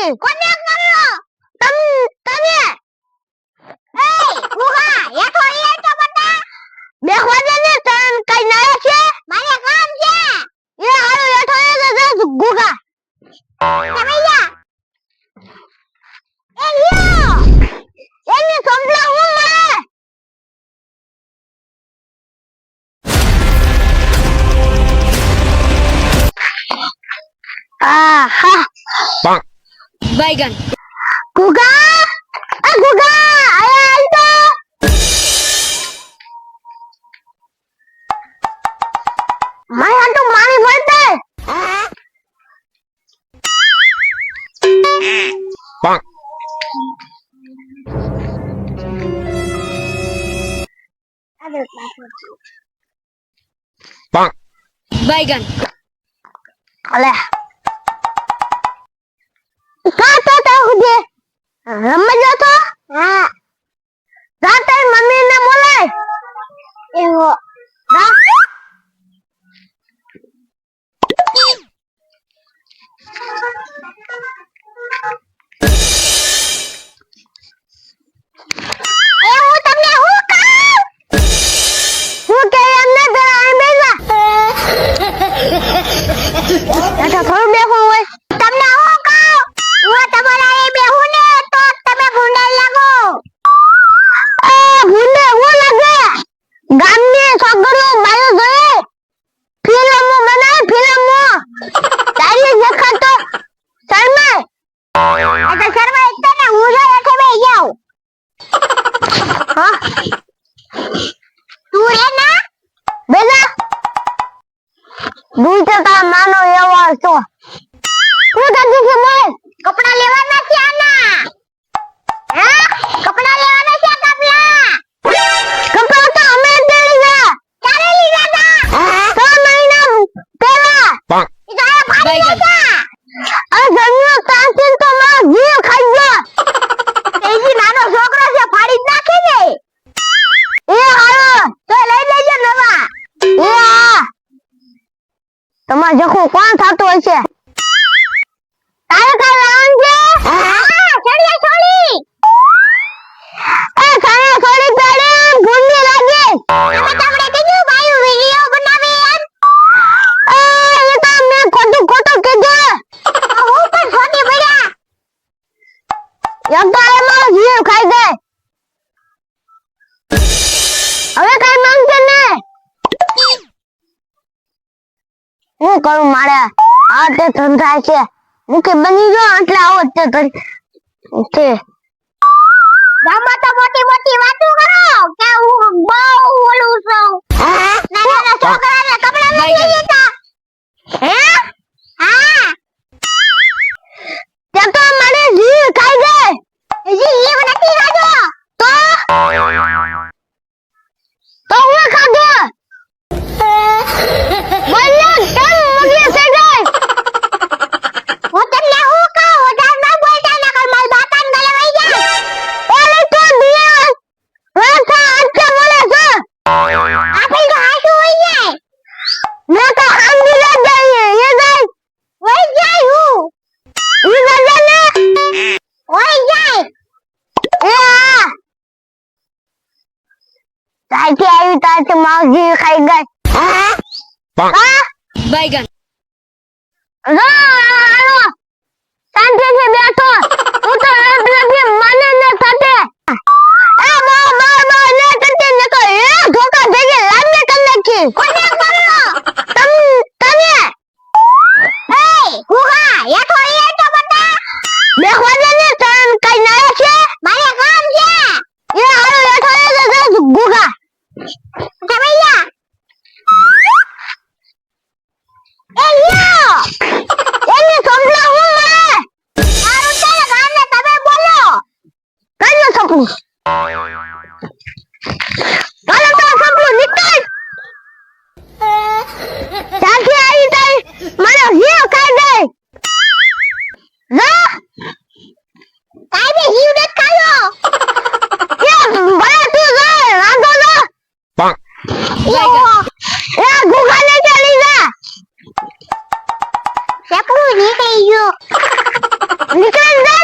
언니! 권양가요! 남, 남이! 에이, 우하! 야, 거리에 잡았다! 내 화면에 단, 까이 나야지! 많이 감지! 야, 아유, 야, 더해서 누구가? 남이야! 에이요! 에이, 덤블라 우마! 아하! 빵! Baigan. Guga! Ah, Guga! Ayah, itu! Mai hantu mami bolte. Bang. Bang. Baigan. Alah. એ હું તમને હું કહું હું કે એમને જરા અહીં બેસા એટલે થોડું બેસવું હોય તું રે ના? બેજા દૂધ છે. તારે કઈ લાવવાનું છે હા છોડીએ છોડી એ ખાને છોડી પેડે ભૂંડી લાગે. તમે તમને કીધું ભાઈ વિડિયો બનાવે એમ. એ એ તો મેં ખોટું ખોટું કીધું. હું પણ છોડી પડ્યા. એક તો એમાં જીવ ખાઈ ગઈ હવે કઈ માંગશે ને? હું કરું મારે? આ તે ધંધા છે. મુકે બની ગયો એટલે આવો તે કરી છે. ગામમાં તો મોટી મોટી વાતો કરો. કે હું બહુ ઓલું છું. તારથી આવી તારથી માવજી ખાઈ ગઈ બાઈગન રો આલો શાંતિથી બેઠો તું તો નથી મને ન થતે એ બા બા બા ને કતે ને કહે ધોકા દેગે લાગે તમને કી ત્યાંથી આવી તઈ મારો હીરો કાઢ દે. રા કાઈ દે હીરો ને કાયો યા બરા તું જા રાંધો જા. પા યા ગુગા ને ચાલી જા ચકડું નીકળી ગયો. નીકળ જા